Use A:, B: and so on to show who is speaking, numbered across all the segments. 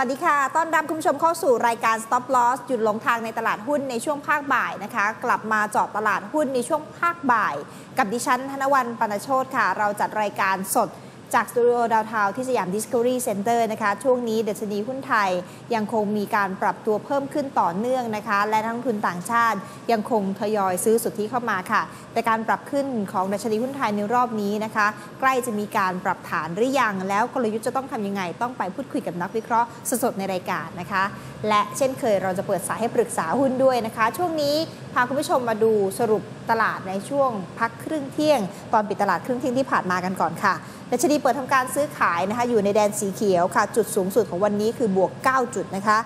A: สวัสดีค่ะ ต้อนรับคุณผู้ชมเข้าสู่รายการ Stop Loss หยุดหลงทางในตลาดหุ้นในช่วงภาคบ่ายนะคะ กลับมาเจาะตลาดหุ้นในช่วงภาคบ่าย กับดิฉันธนวันปนโชตค่ะ เราจัดรายการสด จากสตูดิโอดาวทาวที่สยาม Discovery Center นะคะ ช่วงนี้ดัชนีหุ้นไทยยังคงมีการปรับตัวเพิ่มขึ้นต่อเนื่องนะคะ และนักลงทุนต่างชาติยังคงทยอยซื้อสุทธิเข้ามาค่ะ แต่การปรับขึ้นของดัชนีหุ้นไทยในรอบนี้นะคะ ใกล้จะมีการปรับฐานหรือยัง แล้วกลยุทธ์จะต้องทำยังไง ต้องไปพูดคุยกับนักวิเคราะห์สดๆในรายการนะคะ และเช่นเคยเราจะเปิดสายให้ปรึกษาหุ้นด้วยนะคะ ช่วงนี้พาคุณผู้ชมมาดูสรุปตลาดในช่วงพักครึ่งเที่ยง ตอนปิดตลาดครึ่งเที่ยงที่ผ่านมากันก่อนค่ะ ดัชนีเปิดทำการซื้อขายนะคะอยู่ในแดนสีเขียวค่ะ จุดสูงสุดของวันนี้คือบวก 9 จุดนะคะ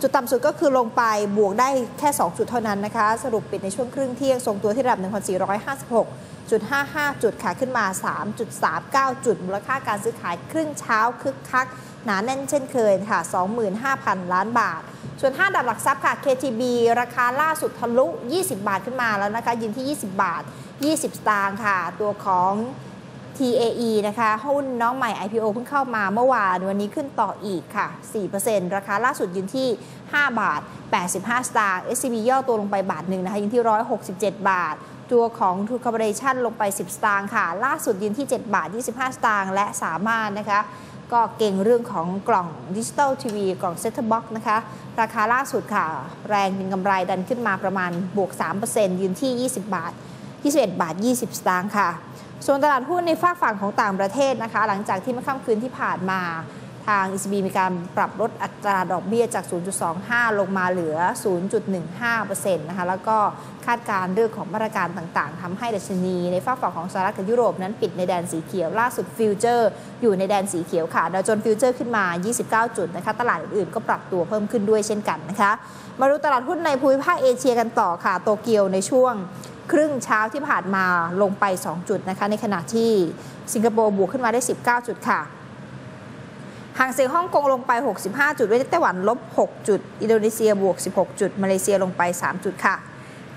A: จุดต่ำสุดก็คือลงไปบวกได้แค่ 2 จุดเท่านั้นนะคะ สรุปปิดในช่วงครึ่งเที่ยงทรงตัวที่ระดับ 1,456จุด55 จุดค่ะขึ้นมา 3.39 จุด มูลค่าการซื้อขายครึ่งเช้าคึกคัก หนาแน่นเช่นเคยค่ะ 25,000 ล้านบาทส่วน 5ดับหลักทรัพย์ค่ะ KTB ราคาล่าสุดทะลุ 20 บาทขึ้นมาแล้วนะคะยืนที่ 20 บาท 20 สตางค์ค่ะ ตัวของ TAE นะคะหุ้นน้องใหม่ IPO เพิ่งเข้ามาเมื่อวานวันนี้ขึ้นต่ออีกค่ะ 4%ราคาล่าสุดยืนที่ 5 บาท 85 สตางค์ SCB ย่อตัวลงไปบาทหนึ่งนะคะยืนที่ 167 บาท ตัวของ True Corporation ลงไป 10 สตางค์ค่ะ ล่าสุดยืนที่ 7 บาท 25 สตางค์และสามารถนะคะก็เก่งเรื่องของกล่องดิจิตอลทีวีกล่องเซ็ตบ็อกนะคะ ราคาล่าสุดค่ะ แรงเป็นกำไรดันขึ้นมาประมาณบวก 3%ยืนที่ 20 บาท 21 บาท 20 สตางค์ค่ะ ส่วนตลาดหุ้นในฝากฝั่งของต่างประเทศนะคะ หลังจากที่เมื่อค่ำคืนที่ผ่านมาทาง ECB มีการปรับลดอัตราดอกเบี้ยจาก 0.25 ลงมาเหลือ 0.15%นะคะ แล้วก็คาดการเรื่องของมาตรการต่างๆทำให้ดัชนีในฝากฝั่งของสหรัฐกับยุโรปนั้นปิดในแดนสีเขียว ล่าสุดฟิวเจอร์ อยู่ในแดนสีเขียวค่ะดาวโจนส์ฟิวเจอร์ขึ้นมา 29 จุดนะคะ ตลาดอื่นๆ ก็ปรับตัวเพิ่มขึ้นด้วยเช่นกันนะคะ มาดูตลาดหุ้นในภูมิภาคเอเชียกันต่อค่ะ โตเกียวในช่วง ครึ่งเช้าที่ผ่านมาลงไป 2 จุดนะคะ ในขณะที่สิงคโปร์บวกขึ้นมาได้ 19 จุดค่ะห่างเสียงฮ่องกงลงไป 65 จุดเวียดไต้หวันลบ 6 จุด อินโดนีเซียบวก 16 จุด มาเลเซียลงไป 3 จุดค่ะ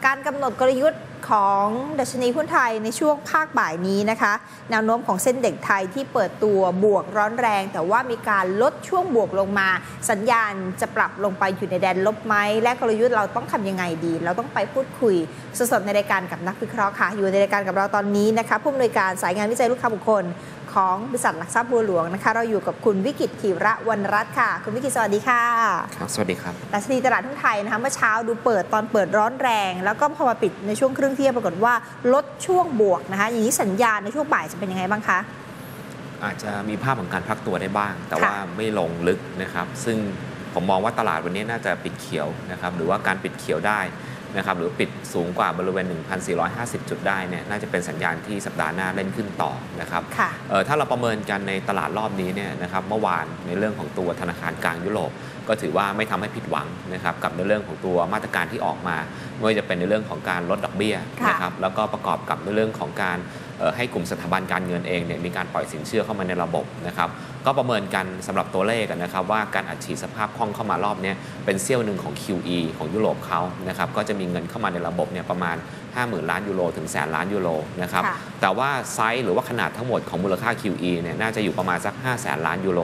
A: การกำหนดกลยุทธ์ ของดัชนีหุ้นไทยในช่วงภาคบ่ายนี้นะคะแนวโน้มของเส้นเด็กไทยที่เปิดตัวบวกร้อนแรง แต่ว่ามีการลดช่วงบวกลงมา สัญญาณจะปรับลงไปอยู่ในแดนลบไหมและกลยุทธ์เราต้องทำยังไงดี เราต้องไปพูดคุยสดๆในรายการกับนักวิเคราะห์ค่ะ อยู่ในรายการกับเราตอนนี้นะคะผู้อำนวยการสายงานวิจัยลูกค้าบุคคล ของบริษัทหลักทรัพย์บัวหลวงนะคะ เราอยู่กับคุณวิกิตธีระวรรณรัตน์ค่ะ คุณวิกิตสวัสดีค่ะ
B: ครับสวัสดีครับ
A: ดัชนีตลาดหุ้นไทยนะคะเมื่อเช้าดูเปิดตอนเปิดร้อนแรง แล้วก็พอมาปิดในช่วงครึ่งเที่ยงปรากฏว่าลดช่วงบวกนะคะอย่างนี้สัญญาณในช่วงบ่ายจะเป็นยังไงบ้างคะ
B: อาจจะมีภาพของการพักตัวได้บ้าง แต่
A: ค่ะ
B: ว่าไม่ลงลึกนะครับ ซึ่งผมมองว่าตลาดวันนี้น่าจะปิดเขียวนะครับหรือว่าการปิดเขียวได้ นะครับหรือปิดสูงกว่าบริเวณ 1,450 จุดได้เนี่ยน่าจะเป็นสัญญาณที่สัปดาห์หน้าเล่นขึ้นต่อนะครับ
A: ค่ะ
B: เอ่อถ้าเราประเมินกันในตลาดรอบนี้เนี่ยนะครับเมื่อวานในเรื่องของตัวธนาคารกลางยุโรปก็ถือว่าไม่ทำให้ผิดหวังนะครับกับในเรื่องของตัวมาตรการที่ออกมาไม่ว่าจะเป็นในเรื่องของการลดดอกเบี้ย
A: ค่ะ
B: นะครับแล้วก็ประกอบกับในเรื่องของการเอ่อ ให้กลุ่มสถาบันการเงินเองเนี่ยมีการปล่อยสินเชื่อเข้ามาในระบบนะครับก็ประเมินกันสำหรับตัวเลขอะนะครับว่าการอัดฉีดสภาพคล่องเข้ามารอบเนี้ยเป็นเซี่ยวหนึ่งของ QE ของยุโรปเขานะครับก็จะมีเงินเข้ามาในระบบเนี่ยประมาณ 50,000 ล้านยูโรถึงแสนล้านยูโรนะครับ
A: ค่ะ
B: แต่ว่าไซส์หรือว่าขนาดทั้งหมดของมูลค่า QE เนี่ยน่าจะอยู่ประมาณสัก 5 0 0แสนล้านยูโร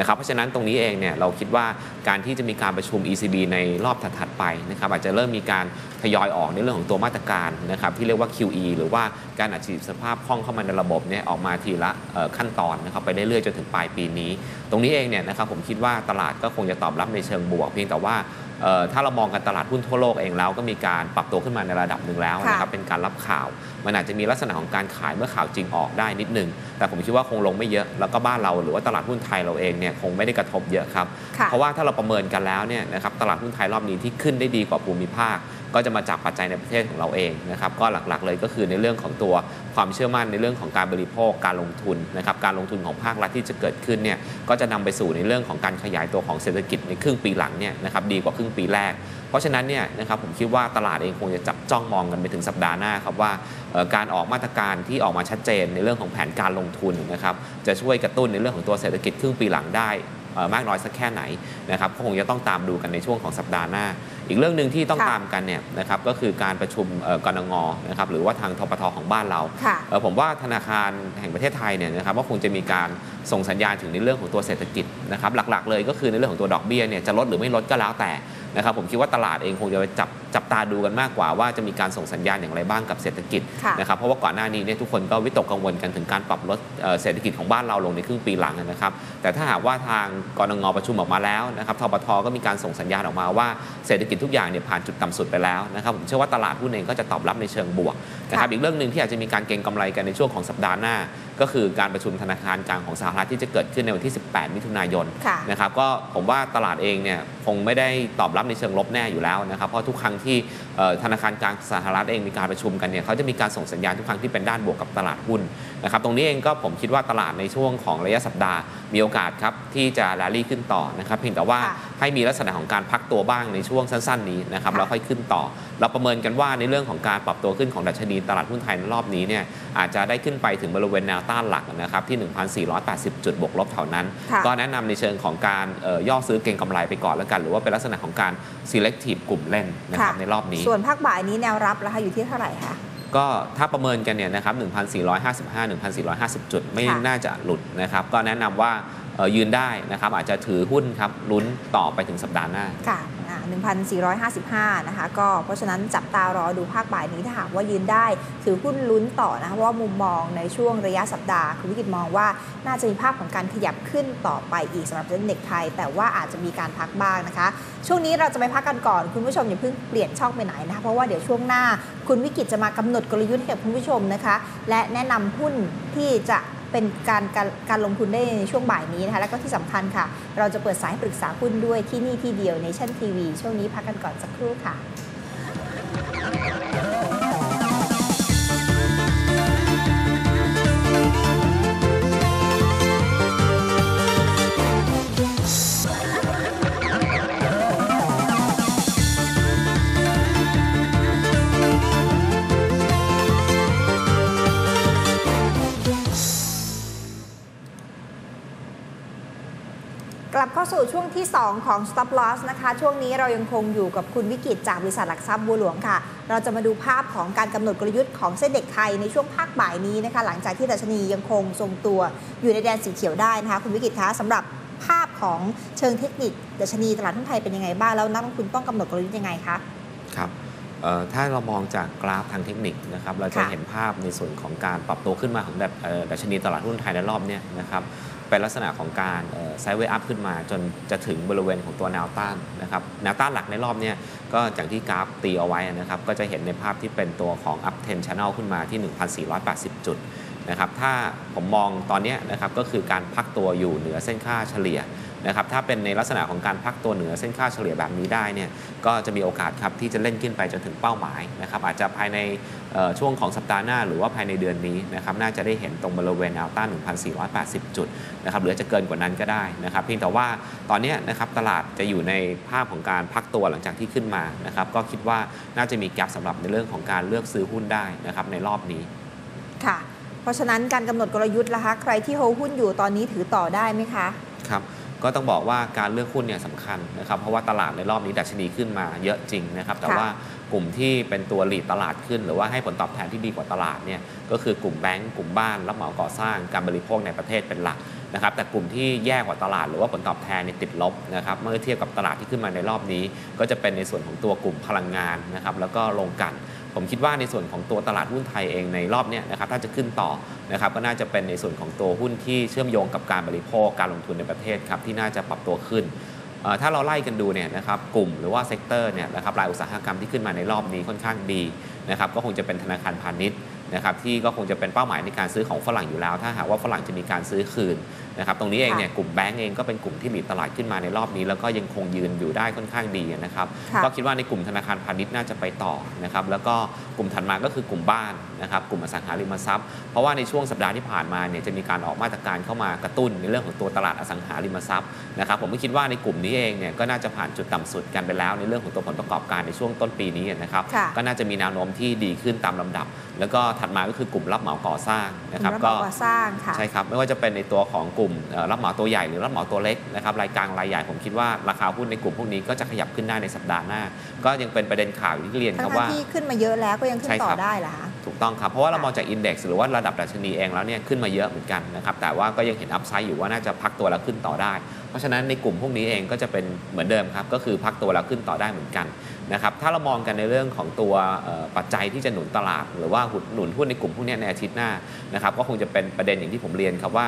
B: นะครับเพราะฉะนั้นตรงนี้เองเนี่ยเราคิดว่าการที่จะมีการประชุม ECB ในรอบถัดๆไปนะครับอาจจะเริ่มมีการทยอยออกในเรื่องของตัวมาตรการนะครับที่เรียกว่า QE หรือว่าการอัดฉีดสภาพคล่องเข้ามาในระบบเนี่ยออกมาทีละขั้นตอนนะครับไปเรื่อยๆจนถึงปลายปีนี้ ตรงนี้เองเนี่ยนะครับผมคิดว่าตลาดก็คงจะตอบรับในเชิงบวก เพียงแต่ว่า ถ้าเรามองกันตลาดหุ้นทั่วโลกเองแล้วก็มีการปรับตัวขึ้นมาในระดับหนึ่งแล้วนะครับ
A: ค่ะ
B: เป็นการรับข่าว มันอาจจะมีลักษณะของการขายเมื่อข่าวจริงออกได้นิดนึง แต่ผมคิดว่าคงลงไม่เยอะแล้วก็บ้านเราหรือว่าตลาดหุ้นไทยเราเองเนี่ยคงไม่ได้กระทบเยอะครับ
A: ค่ะ
B: เพราะว่าถ้าเราประเมินกันแล้วเนี่ยนะครับตลาดหุ้นไทยรอบนี้ที่ขึ้นได้ดีกว่าภูมิภาค ก็จะมาจากปัจจัยในประเทศของเราเองนะครับก็หลักๆเลยก็คือในเรื่องของตัวความเชื่อมั่นในเรื่องของการบริโภคการลงทุนนะครับการลงทุนของภาครัฐที่จะเกิดขึ้นเนี่ยก็จะนำไปสู่ในเรื่องของการขยายตัวของเศรษฐกิจในครึ่งปีหลังเนี่ยนะครับดีกว่าครึ่งปีแรก เพราะฉะนั้นเนี่ยนะครับผมคิดว่าตลาดเองคงจะจับจ้องมองกันไปถึงสัปดาห์หน้าครับว่าการออกมาตรการที่ออกมาชัดเจนในเรื่องของแผนการลงทุนนะครับจะช่วยกระตุ้นในเรื่องของตัวเศรษฐกิจครึ่งปีหลังได้มากน้อยสักแค่ไหนนะครับก็คงจะต้องตามดูกันในช่วงของสัปดาห์หน้า อีกเรื่องหนึ่งที่ต้อง
A: ค่ะ
B: ตามกันเนี่ยนะครับก็คือการประชุมเอ่อกรงงนะครับหรือว่าทางทปทของบ้านเรา
A: ค่ะ
B: เอ่อผมว่าธนาคารแห่งประเทศไทยเนี่ยนะครับก็คงจะมีการส่งสัญญาณถึงในเรื่องของตัวเศรษฐกิจนะครับหลักๆเลยก็คือในเรื่องของตัวดอกเบี้ยเนี่ยจะลดหรือไม่ลดก็แล้วแต่ นะครับผมคิดว่าตลาดเองคงจะไปจับจับตาดูกันมากกว่าว่าจะมีการส่งสัญญาณอย่างไรบ้างกับเศรษฐกิจ
A: ค่ะ
B: นะครับเพราะว่าก่อนหน้านี้เนี่ยทุกคนก็วิตกกังวลกันถึงการปรับลดเอ่อเศรษฐกิจของบ้านเราลงในครึ่งปีหลังนะครับแต่ถ้าหากว่าทางกรงประชุมออกมาแล้วนะครับทบทก็มีการส่งสัญญาณออกมาว่าเศรษฐกิจทุกอย่างเนี่ยผ่านจุดต่ำสุดไปแล้วนะครับผมเชื่อว่าตลาดหุ้นเองก็จะตอบรับในเชิงบวกนะครับ
A: ค่ะ
B: อีกเรื่องหนึ่งที่อาจจะมีการเก็งกำไรกันในช่วงของสัปดาห์หน้า ก็คือการประชุมธนาคารกลางของสหรัฐที่จะเกิดขึ้นในวันที่ 18 มิถุนายน
A: ค่ะ
B: นะครับก็ผมว่าตลาดเองเนี่ยคงไม่ได้ตอบรับในเชิงลบแน่อยู่แล้วนะครับ เพราะทุกครั้งที่ธนาคารกลางสหรัฐเองมีการประชุมกันเนี่ยเขาจะมีการส่งสัญญาณทุกครั้งที่เป็นด้านบวกกับตลาดหุ้นนะครับ ตรงนี้เองก็ผมคิดว่าตลาดในช่วงของระยะสัปดาห์ มีโอกาสครับที่จะแรลลี่ขึ้นต่อนะครับเพียงแต่ว่า
A: ค่ะ
B: ให้มีลักษณะของการพักตัวบ้างในช่วงสั้น ๆ นี้นะครับ
A: ค่ะ
B: แล้วค่อยขึ้นต่อ เราประเมินกันว่าในเรื่องของการปรับตัวขึ้นของดัชนีตลาดหุ้นไทยในรอบนี้เนี่ยอาจจะได้ขึ้นไปถึงบริเวณแนวต้านหลักนะครับที่ 1,480 จุดบวกลบเท่านั้น
A: ค่ะ
B: ก็แนะนำในเชิงของการเอ่อย่อซื้อเก็งกำไรไปก่อนแล้วกัน หรือว่าเป็นลักษณะของการ selective กลุ่มเล่นนะครับในรอบนี้
A: ส่วนภาคบ่ายนี้แนวรับราคาอยู่ที่เท่าไหร่คะ
B: ก็ถ้าประเมินกันเนี่ยนะครับ 1,455 1,450 จุด ไม่
A: ค่ะ
B: น่าจะหลุดนะครับ ก็แนะนำว่าเอ่อยืนได้นะครับ อาจจะถือหุ้นครับลุ้นต่อไปถึงสัปดาห์หน้า
A: ค่ะอ่า 1,455 นะคะ ก็เพราะฉะนั้นจับตารอดูภาคบ่ายนี้ถ้าหากว่ายืนได้ ถือหุ้นลุ้นต่อนะคะเพราะว่ามุมมองในช่วงระยะสัปดาห์คุณวิกิตมองว่าน่าจะมีภาพของการขยับขึ้นต่อไปอีกสำหรับเด็กไทย แต่ว่าอาจจะมีการพักบ้างนะคะ ช่วงนี้เราจะไปพักกันก่อนคุณผู้ชมอย่าเพิ่งเปลี่ยนช่องไปไหนนะคะเพราะว่าเดี๋ยวช่วงหน้า คุณวิกิตจะมากำหนดกลยุทธ์ให้กับคุณผู้ชมนะคะ และแนะนำหุ้นที่จะ เป็นการการการลงทุนได้ในช่วงบ่ายนี้นะคะแล้วก็ที่สำคัญค่ะ เราจะเปิดสายปรึกษาหุ้นด้วยที่นี่ที่เดียวในชั่นทีวี ช่วงนี้พักกันก่อนสักครู่ค่ะ ลับเข้าสู่ช่วงที่ 2 ของ Stop Loss นะคะ ช่วงนี้เรายังคงอยู่กับคุณวิกิตจากบริษัทหลักทรัพย์บัวหลวงค่ะ เราจะมาดูภาพของการกำหนดกลยุทธ์ของเส้นเด็กไทยในช่วงภาคบ่ายนี้นะคะ หลังจากที่ดัชนียังคงทรงตัวอยู่ในแดนสีเขียวได้นะคะ คุณวิกิตคะสำหรับภาพของเชิงเทคนิคดัชนีตลาดหุ้นไทยเป็นยังไงบ้างแล้วนักลงทุนต้องกำหนดกลยุทธ์ยังไงคะ
B: ครับถ้าเรามองจากกราฟทางเทคนิคนะครับเราจะเห็นภาพในส่วนของการปรับตัวขึ้นมาของแบบดัชนีตลาดหุ้นไทยในรอบเนี้ยนะครับ เป็นลักษณะของการไซด์เวย์อัพขึ้นมาจนจะถึงบริเวณของตัวแนวต้านนะครับแนวต้านหลักในรอบนี้ก็อย่างที่กราฟตีเอาไว้นะครับก็จะเห็นในภาพที่เป็นตัวของ up trend channel ขึ้นมาที่ 1,480 จุดนะครับถ้าผมมองตอนนี้นะครับก็คือการพักตัวอยู่เหนือเส้นค่าเฉลี่ย นะครับถ้าเป็นในลักษณะของการพักตัวเหนือเส้นค่าเฉลี่ยแบบนี้ได้เนี่ยก็จะมีโอกาสครับที่จะเล่นขึ้นไปจนถึงเป้าหมายนะครับอาจจะภายในเอ่อช่วงของสัปดาห์หน้า หรือว่าภายในเดือนนี้นะครับน่าจะได้เห็นตรงบริเวณแนวต้าน 1,480 จุดนะครับหรืออาจจะเกินกว่านั้นก็ได้นะครับเพียงแต่ว่าตอนเนี้ยนะครับตลาดจะอยู่ในภาพของการพักตัวหลังจากที่ขึ้นมานะครับก็คิดว่าน่าจะมีแกลบสำหรับในเรื่องของการเลือกซื้อหุ้นได้นะครับในรอบนี้
A: ค่ะ เพราะฉะนั้นการกำหนดกลยุทธ์ล่ะคะใครที่โฮลหุ้นอยู่ตอนนี้ถือต่อได้ไหมคะ
B: ครับ ก็ต้องบอกว่าการเลือกหุ้นเนี่ยสำคัญนะครับเพราะว่าตลาดในรอบนี้ดัชนีขึ้นมาเยอะจริงนะครับแต่
A: ค่ะ
B: ว่ากลุ่มที่เป็นตัวหลีดตลาดขึ้น หรือว่าให้ผลตอบแทนที่ดีกว่าตลาดเนี่ยก็คือกลุ่มแบงก์กลุ่มบ้านรับเหมาก่อสร้างการบริโภคในประเทศเป็นหลักนะครับแต่กลุ่มที่แย่กว่าตลาดหรือว่าผลตอบแทนเนี่ยติดลบนะครับเมื่อเทียบกับตลาดที่ขึ้นมาในรอบนี้ ก็จะเป็นในส่วนของตัวกลุ่มพลังงานนะครับแล้วก็โรงกลัน ผมคิดว่าในส่วนของตัวตลาดหุ้นไทยเองในรอบนี้นะครับถ้าจะขึ้นต่อนะครับก็น่าจะเป็นในส่วนของตัวหุ้นที่เชื่อมโยงกับการบริโภคการลงทุนในประเทศครับที่น่าจะปรับตัวขึ้นถ้าเราไล่กันดูเนี่ยนะครับกลุ่มหรือว่าเซกเตอร์เนี่ยนะครับรายอุตสาหกรรมที่ขึ้นมาในรอบนี้ค่อนข้างดีนะครับก็คงจะเป็นธนาคารพาณิชย์ นะครับที่ก็คงจะเป็นเป้าหมายในการซื้อของฝรั่งอยู่แล้ว ถ้าหากว่าฝรั่งจะมีการซื้อคืนนะครับตรงนี้เองเนี่ยกลุ่มแบงก์เองก็เป็นกลุ่มที่หลีดตลาดขึ้นมาในรอบนี้ แล้วก็ยังคงยืนอยู่ได้ค่อนข้างดีนะครับ
A: ค่ะ
B: ก็คิดว่าในกลุ่มธนาคารพาณิชย์น่าจะไปต่อนะครับแล้วก็กลุ่มถัดมาก็คือกลุ่มบ้านนะครับกลุ่มอสังหาริมทรัพย์ เพราะว่าในช่วงสัปดาห์ที่ผ่านมาเนี่ยจะมีการออกมาตรการเข้ามากระตุ้นในเรื่องของตัวตลาดอสังหาริมทรัพย์นะครับผมก็คิดว่าในกลุ่มนี้เองเนี่ยก็น่าจะผ่านจุดต่ำสุดกันไปแล้ว ในเรื่องของตัวผลประกอบการในช่วงต้นปีนี้นะครับ
A: ค่ะ
B: ก็น่าจะมีแนวโน้มที่ดีขึ้นตามลำดับ แล้วก็ถัดมาก็คือกลุ่มรับเหมาก่อสร้างนะครับ
A: รับเห
B: ก็
A: มาก่อสร้างค่ะ
B: ใช่ครับไม่ว่าจะเป็นในตัวของกลุ่มกลุ่มเอ่อรับเหมาตัวใหญ่หรือรับเหมาตัวเล็กนะครับรายกลางรายใหญ่ผมคิดว่าราคาหุ้นในกลุ่มพวกนี้ก็จะขยับขึ้นได้ในสัปดาห์หน้า ก็ยังเป็นประเด็นข่าวอย่างที่เรียนค
A: ทั้
B: รับ
A: ง
B: ว่า
A: ๆที่ขึ้นมาเยอะแล้วก็ยังขึ้
B: ใช่
A: นต่
B: ครั
A: อบได้เหรอคะ
B: ถูกต้องครับเพราะว่าเรา
A: ค่ะ
B: มองจากอินเด็กซ์หรือว่าระดับดัชนีเองแล้วเนี่ยขึ้นมาเยอะเหมือนกันนะครับแต่ว่าก็ยังเห็นอัพไซด์อยู่ว่าน่าจะพักตัวแล้วขึ้นต่อได้ เพราะฉะนั้นในกลุ่มพวกนี้เองก็จะเป็นเหมือนเดิมครับก็คือพักตัวแล้วขึ้นต่อได้เหมือนกัน นะครับถ้าเรามองกันในเรื่องของตัวปัจจัยที่จะหนุนตลาด หรือว่าหนุนหุ้นในกลุ่มพวกนี้ในอาทิตย์หน้านะครับก็คงจะเป็นประเด็นอย่างที่ผมเรียนครับว่า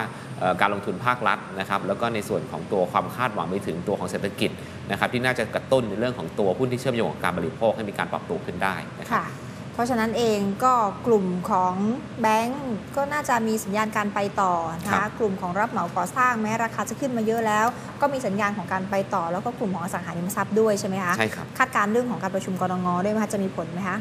B: การลงทุนภาครัฐนะครับแล้วก็ในส่วนของตัวความคาดหวังไปถึงตัวของเศรษฐกิจนะครับที่น่าจะกระตุ้นในเรื่องของตัวหุ้นที่เชื่อมโยงกับการบริโภคให้มีการปรับตัวขึ้นได้นะครับ
A: ราะฉะนั้นเองก็กลุ่มของแบงก์ก็น่าจะมีสัญญาณการไปต่อนะ
B: ครั
A: คะ
B: บ
A: กลุ่มของรับเหมาก่อสร้างแม้ราคาจะขึ้นมาเยอะแล้ว ก็มีสัญญาณของการไปต่อ แล้วก็กลุ่มของอสังหาริมทรัพย์ด้วยใช่ไหมคะ
B: ใช่ครับ
A: คาดการณ์เรื่องของการประชุมกรงงด้วยไหมคะจะมีผลไหมคะ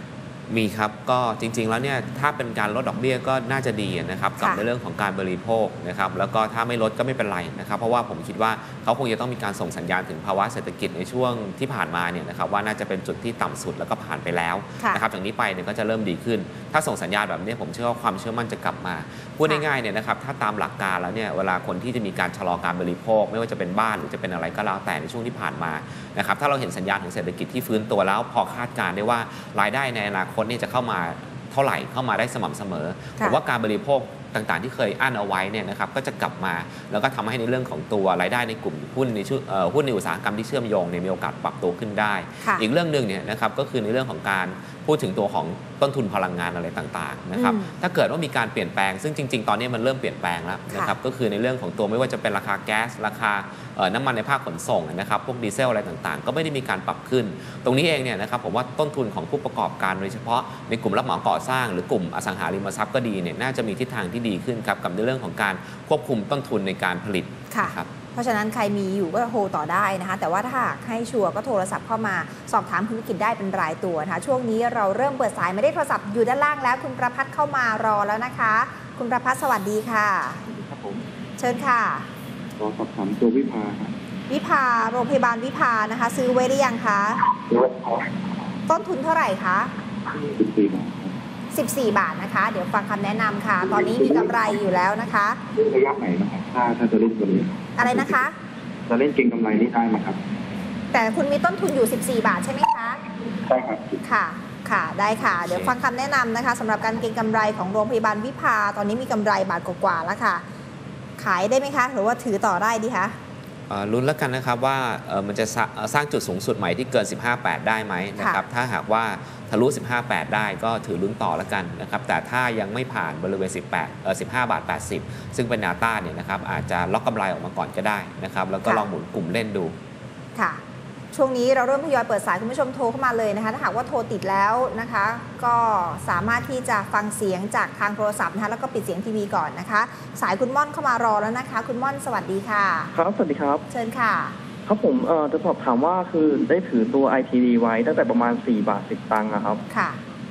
B: มีครับก็จริงๆแล้วเนี่ยถ้าเป็นการลดดอกเบี้ยก็น่าจะดีนะครับกับ
A: ค่ะ
B: ในเรื่องของการบริโภคนะครับแล้วก็ถ้าไม่ลดก็ไม่เป็นไรนะครับเพราะว่าผมคิดว่าเขาคงจะต้องมีการส่งสัญญาณถึงภาวะเศรษฐกิจในช่วงที่ผ่านมาเนี่ยนะครับว่าน่าจะเป็นจุดที่ต่ำสุดแล้วก็ผ่านไปแล้ว
A: ค่ะ
B: นะครับจากนี้ไปเนี่ยก็จะเริ่มดีขึ้น ถ้าส่งสัญญาณแบบนี้ผมเชื่อว่าความเชื่อมั่นจะกลับมาพูด
A: ค่ะ
B: ง่ายๆเนี่ยนะครับถ้าตามหลักการแล้วเนี่ยเวลาคนที่จะมีการชะลอการบริโภค ไม่ว่าจะเป็นบ้านหรือจะเป็นอะไรก็แล้วแต่ในช่วงที่ผ่านมานะครับถ้าเราเห็นสัญญาณของเศรษฐกิจที่ฟื้นตัวแล้วพอคาดการณ์ได้ว่ารายได้ในอนาคตเนี่ยจะเข้ามาเท่าไหร่เข้ามาได้สม่ำเสมอ
A: ค่ะ
B: ผมว่าการบริโภคต่างๆ ที่เคยอั้นเอาไว้เนี่ยนะครับก็จะกลับมาแล้วก็ทำให้ในเรื่องของตัวรายได้ในกลุ่มหุ้นในชื่อเอ่อหุ้นในอุตสาหกรรมที่เชื่อมโยงเนี่ยมีโอกาสปรับตัวขึ้นได้
A: ค่ะ
B: อีกเรื่องหนึ่งเนี่ยนะครับก็คือในเรื่องของการ พูดถึงตัวของต้นทุนพลังงานอะไรต่างๆนะครับ
A: อืม
B: ถ้าเกิดว่ามีการเปลี่ยนแปลงซึ่งจริง ๆ ตอนนี้มันเริ่มเปลี่ยนแปลงแล้วนะครับก็คือในเรื่องของตัวไม่ว่าจะเป็นราคาแก๊สราคาเอ่อน้ำมันในภาคขนส่งนะครับพวกดีเซลอะไรต่างๆ ก็ไม่ได้มีการปรับขึ้น ตรงนี้เองเนี่ยนะครับผมว่าต้นทุนของผู้ประกอบการโดยเฉพาะในกลุ่มรับเหมาก่อสร้าง หรือกลุ่มอสังหาริมทรัพย์ก็ดีเนี่ยน่าจะมีทิศทางที่ดีขึ้นครับกับในเรื่องของการควบคุมต้นทุนในการผลิต
A: ค่ะ
B: นะครับ
A: เพราะฉะนั้นใครมีอยู่ก็โทรต่อได้นะคะ แต่ว่าถ้าหากให้ชัวร์ก็โทรศัพท์เข้ามาสอบถามคุณวิกิตได้เป็นรายตัวนะคะ ช่วงนี้เราเริ่มเปิดสายไม่ได้โทรศัพท์อยู่ด้านล่างแล้ว คุณประพัฒน์เข้ามารอแล้วนะคะ คุณประพัฒน์สวัสดีค่ะ
C: ครับผม
A: เชิญค่ะ
C: ขอสอบถามตัววิภาครับ
A: วิภาโรงพยาบาลวิภานะคะ ซื้อไว้หรือยังคะต้นทุนเท่าไหร่คะ
C: สิบสี่บาทครับ
A: 14 บาทนะคะ เดี๋ยวฟังคำแนะนำค่ะ ตอนนี้มีกำไรอยู่แล้วนะคะ
C: ระยะไหนนะครับถ้าถ้าจะเล่นตัวนี้
A: อะไรนะคะ
C: จะเล่นเก็งกำไรนี่ได้ไหมครับ
A: แต่คุณมีต้นทุนอยู่ 14 บาทใช่ไหมคะ
C: ใช่ครับ
A: ค่ะ ค่ะ ได้ค่ะ เดี๋ยวฟังคำแนะนำนะคะสำหรับการเก็งกำไรของโรงพยาบาลวิภา ตอนนี้มีกำไรบาทกว่าๆแล้วค่ะ ขายได้ไหมคะ หรือว่าถือต่อได้ดีคะ
B: เอ่อ ลุ้นแล้วกันนะครับว่าเอ่อมันจะสร้าเอ่อสร้างจุดสูงสุดใหม่ที่เกิน 15.8 ได้ไหมนะครับถ้าหากว่าทะลุ 15.8 ได้ก็ถือลุ้นต่อแล้วกันนะครับแต่ถ้ายังไม่ผ่านบริเวณ 18เอ่อ15 บาท 80 ซึ่งเป็นแนวต้านเนี่ยนะครับอาจจะล็อกกำไรออกมาก่อนก็ได้นะครับแล้วก็
A: ค่ะ
B: ลองหมุนกลุ่มเล่นดู
A: ค่ะ ช่วงนี้เราเริ่มทยอยเปิดสายคุณผู้ชมโทรเข้ามาเลยนะคะ ถ้าหากว่าโทรติดแล้วนะคะ ก็สามารถที่จะฟังเสียงจากทางโทรศัพท์นะคะแล้วก็ปิดเสียงทีวีก่อนนะคะ สายคุณม่อนเข้ามารอแล้วนะคะ คุณม่อนสวัสดีค่ะ
D: ครับ สวัสดีครับ
A: เชิญค่ะ
D: ครับผมเอ่อจะสอบถามว่าคือได้ถือตัว ITD ไว้ตั้งแต่ประมาณ 4 บาท 10 ตังค์อะครับ
A: ค่ะ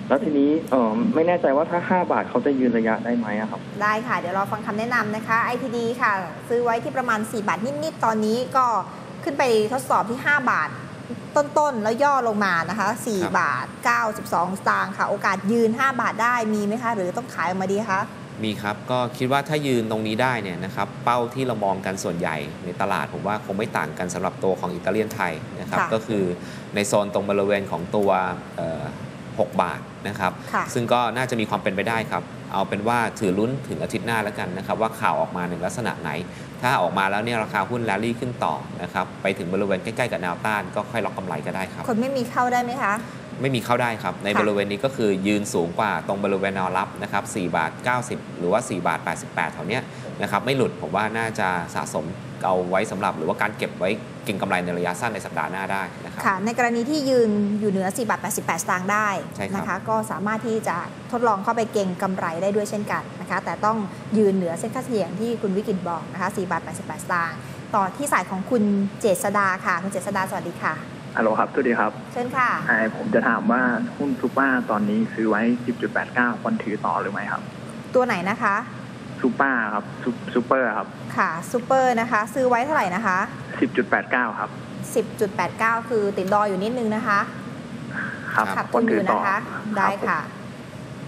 D: แล้วทีนี้เอ่อไม่แน่ใจว่าถ้า 5 บาทเขาจะยืนระยะได้ไหมอะครับ
A: ได้ค่ะ เดี๋ยวเราฟังคำแนะนำนะคะ ITD ค่ะ ซื้อไว้ที่ประมาณ 4 บาทนิดๆตอนนี้ก็ ขึ้นไปทดสอบที่ 5 บาทต้นๆ แล้วย่อลงมานะคะ
B: ครับ
A: 4บาท 92 สตางค์ค่ะ โอกาสยืน 5 บาทได้มีไหมคะ หรือต้องขายออกมาดีคะ
B: มีครับ ก็คิดว่าถ้ายืนตรงนี้ได้เนี่ยนะครับ เป้าที่เรามองกันส่วนใหญ่ในตลาดผมว่าคงไม่ต่างกันสำหรับตัวของอิตาเลียนไทยนะครับ
A: ค่ะ
B: ก็คือในโซนตรงบริเวณของตัวเอ่อ6บาทนะครับ
A: ค่ะ
B: ซึ่งก็น่าจะมีความเป็นไปได้ครับ เอาเป็นว่าถือลุ้นถึงอาทิตย์หน้าแล้วกันนะครับว่าข่าวออกมาในลักษณะไหน ถ้าออกมาแล้วเนี่ยราคาหุ้นแรลลี่ขึ้นต่อนะครับไปถึงบริเวณใกล้ๆกับแนวต้านก็ค่อยล็อกกำไรก็ได้ครับ
A: คนไม่มีเข้าได้ไหมคะ
B: ไม่มีเข้าได้ครับ ใน
A: ค่ะ
B: บริเวณนี้ก็คือยืนสูงกว่าตรงบริเวณแนวรับนะครับ4บาท 90 หรือว่า 4 บาท 88แถวเนี้ยนะครับไม่หลุดผมว่าน่าจะสะสมเอาไว้สำหรับ หรือว่าการเก็บไว้เก็งกำไรในระยะสั้นในสัปดาห์หน้าได้นะครับ
A: ค่ะในกรณีที่ยืนอยู่เหนือ 4 บาท 88 สตางค์ได้
B: ใช่ครับ
A: นะคะก็สามารถที่จะทดลองเข้าไปเก็งกำไรได้ด้วยเช่นกันนะคะแต่ต้องยืนเหนือเส้นค่าเฉลี่ยอย่างที่คุณวิกิตบอกนะคะ4บาท 88 สตางค์ต่อที่สายของคุณเจษดาค่ะ คุณเจษดาสวัสดีค่ะ
E: ฮัลโหลครับสวัสดีครับ
A: เชิญค่ะ
E: ไอผมจะถามว่าหุ้นซูเปอร์ตอนนี้ซื้อไว้ 10.89ควรถือต่อหรือไม่ครับ
A: ตัวไหนนะคะ
E: ซูเปอร์ครับซูซูเปอร์ครับ
A: ค่ะซูเปอร์นะคะ ซื้อไว้เท่าไหร่นะคะ
E: 10.89 ครับ
A: 10.89 คือติดดอยอยู่นิดนึงนะคะ
E: ครับ
B: ครับ
A: ขาด
E: คว
A: ทุ
E: ร
A: นอ
E: ถือยู่ต่อ
A: นะคะ
E: รับ
A: ได้
E: ผม
A: ค่ะ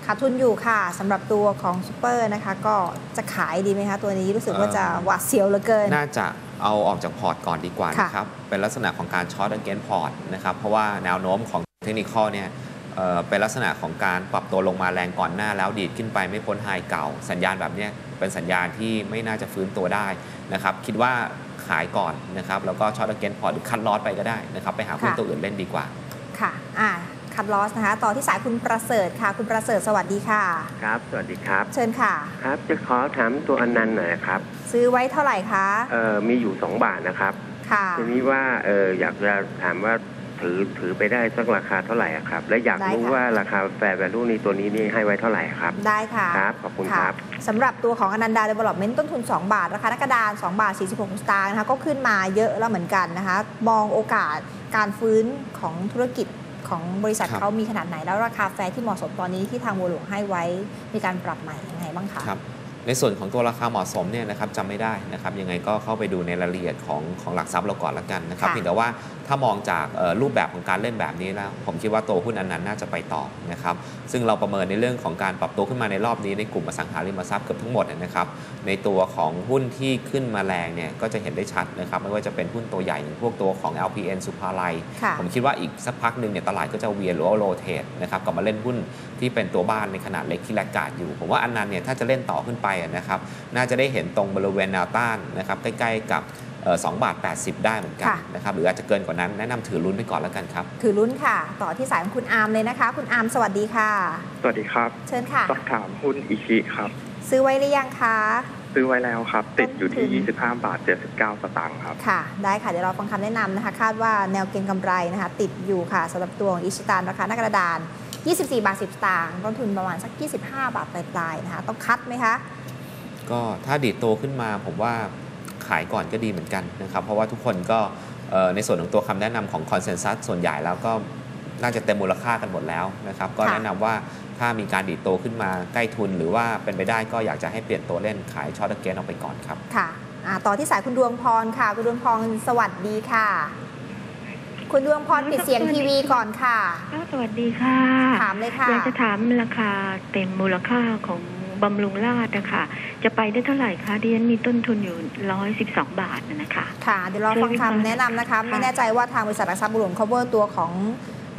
A: ขาดทุนอยู่ค่ะสำหรับตัวของซูเปอร์นะคะ ก็จะขายดีไหมคะ ตัวนี้รู้สึกว่าจะหวาดเสียวเหลือเกิน
B: น่าจะ เอาออกจากพอร์ตก่อนดีกว่า
A: ค่ะ
B: นะครับ เป็นลักษณะของการช็อต against พอร์ตนะครับ เพราะว่าแนวโน้มของเทคนิคเนี่ยเอ่อเป็นลักษณะของการปรับตัวลงมาแรงก่อนหน้าแล้วดีดขึ้นไปไม่พ้นไฮเก่า สัญญาณแบบเนี้ยเป็นสัญญาณที่ไม่น่าจะฟื้นตัวได้นะครับ คิดว่าขายก่อนนะครับ แล้วก็ช็อต against พอร์ตหรือคัดลอสไปก็ได้นะครับ ไปหาหุ้น
A: ค่ะ
B: ตัวอื่นเล่นดีกว่า
A: ค่ะอ่า คัดลอสนะคะ ต่อที่สายคุณประเสริฐค่ะ คุณประเสริฐสวัสดีค่ะ
F: ครับ สวัสดีครับ
A: เชิญค่ะ
F: ครับ จะขอถามตัวอนันต์หน่อยครับ
A: ซื้อไว้เท่าไหร่คะ
F: เอ่อ มีอยู่2บาทนะครับ
A: ค่ะ
F: ทีนี้ว่า เอออยากจะถามว่าถือถือไปได้สักราคาเท่าไหร่อะครับ และอยาก
A: ได้
F: รู้
A: ค่ะ
F: ว่าราคาแฟร์แวลูนี่ตัวนี้นี่ให้ไว้เท่าไหร่ครับ
A: ได้ค่ะ
F: ครับขอบคุณะครับ
A: สำหรับตัวของอนันดาเดเวล็อปเมนต์ต้นทุน 2 บาท ราคาหนักกระดาน 2 บาท 46สตางค์นะคะ ก็ขึ้นมาเยอะแล้วเหมือนกันนะคะ มองโอกาสการฟื้นของธุรกิจ ของบริษัท
B: ครับ
A: เขามีขนาดไหน แล้วราคาแฟร์ที่เหมาะสมตอนนี้ที่ทางบัวหลวงให้ไว้มีการปรับใหม่ยังไงบ้างคะ
B: ครับในส่วนของตัวราคาเหมาะสมเนี่ยนะครับจำไม่ได้นะครับยังไงก็เข้าไปดูในรายละเอียดของของหลักทรัพย์เราก่อนละกันนะครับ
A: ค่ะ
B: เพียงแต่ว่า ถ้ามองจากเอ่อรูปแบบของการเล่นแบบนี้แล้ว ผมคิดว่าตัวหุ้นอันนั้นน่าจะไปต่อนะครับซึ่งเราประเมินในเรื่องของการปรับตัวขึ้นมาในรอบนี้ในกลุ่มอสังหาริมทรัพย์เกือบทั้งหมดนะครับในตัวของหุ้นที่ขึ้นมาแรงเนี่ยก็จะเห็นได้ชัดนะครับไม่ว่าจะเป็นหุ้นตัวใหญ่อย่างพวกตัวของ LPN สุภาลัย
A: ค่ะ
B: ผมคิดว่าอีกสักพักหนึ่งเนี่ยตลาดก็จะเวียนหรือว่าโรเทตนะครับกลับมาเล่นหุ้นที่เป็นตัวบ้านในขนาดเล็กที่แลกกาดอยู่ ผมว่าอันนั้นเนี่ยถ้าจะเล่นต่อขึ้นไปอะนะครับน่าจะได้เห็นตรงบริเวณแนวต้านนะครับใกล้ๆกับเอ่อ 2บาท 80 ได้เหมือนกัน
A: ค่ะ
B: นะครับหรืออาจจะเกินกว่านั้นแนะนำถือลุ้นไปก่อนแล้วกันครับ
A: ถือลุ้นค่ะ ต่อที่สายของคุณอาร์มเลยนะคะ คุณอาร์มสวัสดีค่ะ
C: สวัสดีครับ
A: เชิญค่ะ
C: สอบถามหุ้นอิชิครับ
A: ซื้อไว้หรือยังคะ
C: ซื้อไว้แล้วครับ ติดอยู่
A: ต้นทุ
C: ที่
A: น
C: 25 บาท 79 สตางค์ครับ
A: ค่ะ ได้ค่ะ เดี๋ยวเราฟังคำแนะนำนะคะ คาดว่าแนวเก็งกำไรนะคะ ติดอยู่ค่ะสำหรับตัวของอิชิตันราคาหน้ากระดาน 24 บาท 10 สตางค์ต้นทุนประมาณสัก 25 บาทปลายๆนะคะ ต้องคัดไหมคะ
B: ก็ถ้าดีดโตขึ้นมาผมว่า ขายก่อนก็ดีเหมือนกันนะครับเพราะว่าทุกคนก็เอ่อในส่วนของตัวคำแนะนำของคอนเซนแซสส่วนใหญ่แล้วก็น่าจะเต็มมูลค่ากันหมดแล้วนะครับก็
A: ค่ะ
B: แนะนำว่าถ้ามีการดีดโตขึ้นมาใกล้ทุน หรือว่าเป็นไปได้ก็อยากจะให้เปลี่ยนตัวเล่นขายช็อตเกนออกไปก่อนครับ
A: ค่ะอ่าต่อที่สายคุณดวงพรค่ะ คุณดวงพรสวัสดีค่ะ คุณดวงพรปิดเสียงทีวีก่อนค่ะ
G: ค่ะสวัสดีค่ะ
A: ถามเลยค่ะ
G: อยากจะถามราคาเต็มมูลค่าของ บำรุงราชนะคะ จะไปได้เท่าไหร่คะดิฉันมีต้นทุนอยู่112บาทนะนะคะ
A: ค่ะเดี๋ยวเราฟังคำแนะนำนะคะ ไม่แน่ใจว่าทางบริษัทหลักทรัพย์บุหลวง cover ตัวของ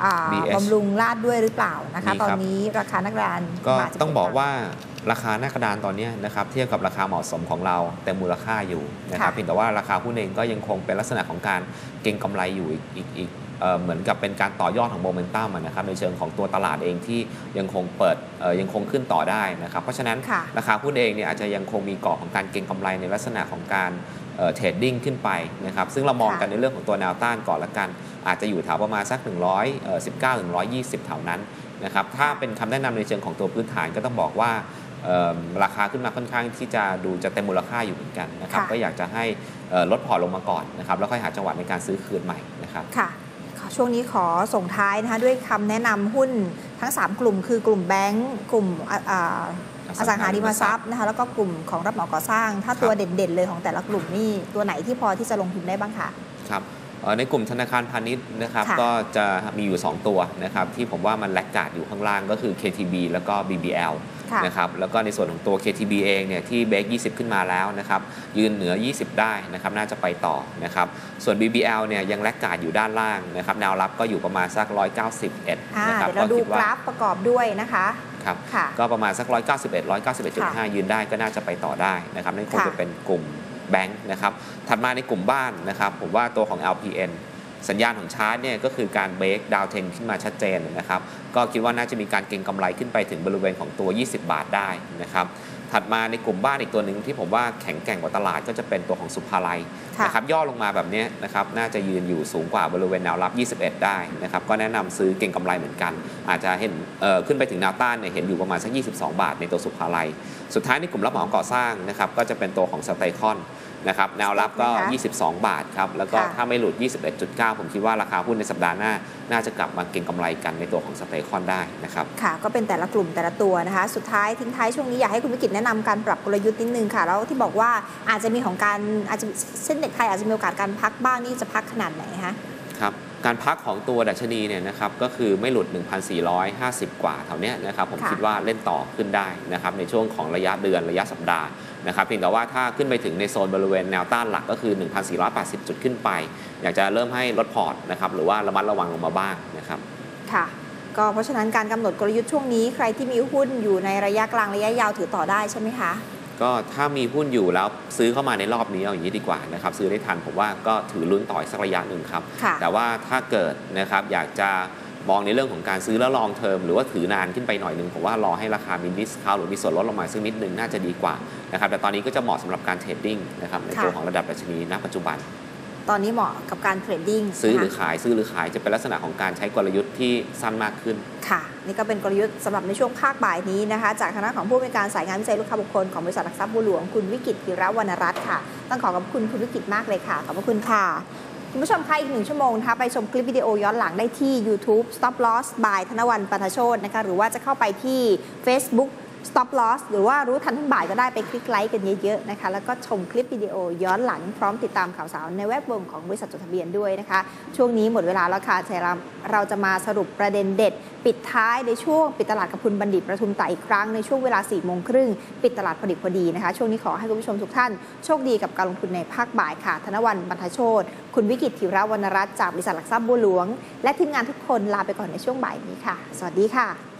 A: อ่า
B: BS
A: บำรุงราดด้วยหรือเปล่านะคะ
B: มีครับ
A: ตอนนี้ราคานักดาน
B: ก็
A: บาทจะ
B: ต้องบอก
A: เป็น
B: ว่าราคาหน้ากระดานตอนเนี้ยนะครับเทียบกับราคาเหมาะสมของเราเต็มมูลค่าอยู่นะครับ
A: ค่ะ
B: เพียงแต่ว่าราคาหุ้นเองก็ยังคงเป็นลักษณะของการเก็งกำไรอยู่อีกอีกอีก เอ่อเหมือนกับเป็นการต่อยอดของโมเมนตัมอะนะครับในเชิงของตัวตลาดเองที่ยังคงเปิดเอ่อยังคงขึ้นต่อได้นะครับ เพราะฉะนั้น
A: ค่ะรา
B: คาหุ้นเองเนี่ยอาจจะยังคงมีกรอบของการเก็งกำไรในลักษณะของการเทรดดิ้งขึ้นไปนะครับซึ่งเรามอง
A: ค่ะ
B: กันในเรื่องของตัวแนวต้านก่อนละกัน อาจจะอยู่แถวประมาณสัก 119ถึง120แถวนั้นนะครับถ้าเป็นคำแนะนำในเชิงของตัวพื้นฐานก็ต้องบอกว่าเอิ่มราคาขึ้นมาค่อนข้างที่จะดูจะเต็มมูลค่าอยู่เหมือนกันนะครับ
A: ค่ะ
B: ก็อยากจะให้เอ่อลดพอร์ตลงมาก่อนนะครับแล้วค่อยหาจังหวะในการซื้อคืนใหม่นะครับ
A: ค่ะขอ ช่วงนี้ขอส่งท้ายนะคะด้วยคำแนะนำหุ้นทั้ง 3 กลุ่ม คือกลุ่มแบงก์กลุ่มอ่าอ่าอสังหาริมทรัพย์นะคะแล้วก็กลุ่มของรับเหมาก่อสร้าง ถ้าตัว
B: ครับ
A: เด่นๆเลยของแต่ละกลุ่มนี่ตัวไหนที่พอที่จะลงทุนได้บ้างคะ
B: ครับเอ่อในกลุ่มธนาคารพาณิชย์นะครับ
A: ค่ะ
B: ก็จะมีอยู่ 2 ตัวนะครับที่ผมว่ามันแลกกาดอยู่ข้างล่างก็คือ KTB แล้วก็ BBL
A: ค่ะ
B: นะครับแล้วก็ในส่วนของตัว KTB เองเนี่ยที่เบรก20 ขึ้นมาแล้วนะครับยืนเหนือ 20 ได้นะครับน่าจะไปต่อนะครับส่วน BBL เนี่ยยังแลกกาดอยู่ด้านล่างนะครับแนวรับก็อยู่ประมาณสัก 191
A: อ่า
B: นะครับ
A: เดี๋ยวเราดู
B: คิ
A: กราฟประกอบด้วยนะคะ
B: ครับ
A: ค่ะ
B: ก็ประมาณสัก 191 191.5 ยืนได้ก็น่าจะไปต่อได้นะครับนั่นคง
A: ค่ะ
B: จะเป็นกลุ่มแบงค์นะครับถัดมาในกลุ่มบ้านนะครับผมว่าตัวของ LPN สัญญาณของชาร์ตเนี่ยก็คือการเบรกดาวเทนขึ้นมาชัดเจนนะครับ ก็คิดว่าน่าจะมีการเก็งกำไรขึ้นไปถึงบริเวณของตัว 20 บาทได้นะครับ ถัดมาในกลุ่มบ้านอีกตัวหนึ่งที่ผมว่าแข็งแกร่งกว่าตลาดก็จะเป็นตัวของสุภาลัยนะครับย่อลงมาแบบนี้นะครับน่าจะยืนอยู่สูงกว่าบริเวณแนวรับ 21 ได้นะครับก็แนะนำซื้อเก็งกำไรเหมือนกัน อาจจะเห็นเอ่อขึ้นไปถึงแนวต้านเนี่ยเห็นอยู่ประมาณสัก22 บาทในตัวสุภาลัย สุดท้ายในกลุ่มรับเหมาก่อสร้างนะครับก็จะเป็นตัวของสเตคอน นะครับแนวรับก็
A: นะคะ
B: 22 บาทครับ แล้วก็
A: ค่ะ
B: ถ้าไม่หลุด 21.9 ผมคิดว่าราคาหุ้นในสัปดาห์หน้า น่าจะกลับมาเก็งกำไรกันในตัวของสเตคอนได้นะครับ
A: ค่ะ ก็เป็นแต่ละกลุ่มแต่ละตัวนะคะ สุดท้ายทิ้งท้ายช่วงนี้อยากให้คุณวิกิตแนะนำการปรับกลยุทธ์นิดนึงค่ะ แล้วที่บอกว่าอาจจะมีของการอาจจะเส้นเด็กไทยอาจจะมีโอกาสการพักบ้างนี่จะพักขนาดไหนคะ
B: ครับการพักของตัวดัชนีเนี่ยนะครับก็คือไม่หลุด 1,450 กว่าแถวเนี้ยนะครับผม
A: ค่ะ
B: คิดว่าเล่นต่อขึ้นได้นะครับในช่วงของระยะเดือนระยะสัปดาห์ นะครับเพียงแต่ว่าถ้าขึ้นไปถึงในโซนบริเวณแนวต้านหลักก็คือ 1,480 จุดขึ้นไป อยากจะเริ่มให้ลดพอร์ตนะครับหรือว่าระมัดระวังลงมาบ้างนะครับ
A: ค่ะก็เพราะฉะนั้นการกำหนดกลยุทธ์ช่วงนี้ใครที่มีหุ้นอยู่ในระยะกลางระยะยาวถือต่อได้ใช่ไหมคะ
B: ก็ถ้ามีหุ้นอยู่แล้วซื้อเข้ามาในรอบนี้เอาอย่างนี้ดีกว่านะครับซื้อได้ทันผมว่าก็ถือลุ้นต่ออีกสักระยะหนึ่งครับ
A: ค่ะ
B: แต่ว่าถ้าเกิดนะครับอยากจะ มองในเรื่องของการซื้อแล้วลองเทอมหรือว่าถือนานขึ้นไปหน่อยหนึ่งผมว่ารอให้ราคามีดิสคาวหรือมีส่วนลดลงมาซึ่งนิดนึงน่าจะดีกว่านะครับแต่ตอนนี้ก็จะเหมาะสำหรับการเทรดดิ้งนะครับในตัว
A: ค่ะ
B: ของระดับดัชนีณปัจจุบัน
A: ตอนนี้เหมาะกับการเทรดดิ้ง
B: ซื้อหรือ
A: นะคะ
B: ขายซื้อหรือขายจะเป็นลักษณะของการใช้กลยุทธ์ที่สั้นมากขึ้น
A: ค่ะ นี่ก็เป็นกลยุทธ์สำหรับในช่วงภาคบ่ายนี้นะคะ จากคณะของผู้บริการสายงานวิจัยลูกค้าบุคคลของบริษัทหลักทรัพย์บัวหลวงคุณวิกิตธีระวรรณรัตน์ค่ะต้องขอขอบคุณคุณวิกิตมากเลยค่ะขอบพระคุณค่ะ คุณผู้ชมคะอีกหนึ่งชั่วโมงนะคะไปชมคลิปวิดีโอย้อนหลังได้ที่ YouTube Stop Loss by ธนวันปัทโชตนะคะหรือว่าจะเข้าไปที่ Facebook Stop Loss หรือว่ารู้ทันทุนบ่ายก็ได้ไปคลิกไลค์กันเยอะๆนะคะ แล้วก็ชมคลิปวิดีโอย้อนหลังพร้อมติดตามข่าวสารในแวดวงของบริษัทจดทะเบียนด้วยนะคะ ช่วงนี้หมดเวลาแล้วค่ะแต่เราเราจะมาสรุปประเด็นเด็ด ปิดท้ายในช่วงปิดตลาดกับคุณบัณฑิตประทุมต่อีกครั้งในช่วงเวลา4ี่โมงครึ่งปิดตลาดพอดีพอดีนะคะ ช่วงนี้ขอให้คุณผู้ชมทุกท่านโชคดีกับการลงทุนในภาคบ่ายค่ะ ธนวันบรรทโชตคุณวิกิตธิระวรรณรัตน์จากบริษัทหลักทรัพย์บัวหลวง และทีมงานทุกคนลาไปก่อนในช่วงบ่ายนี้ค่ะ สวัสดีค่ะ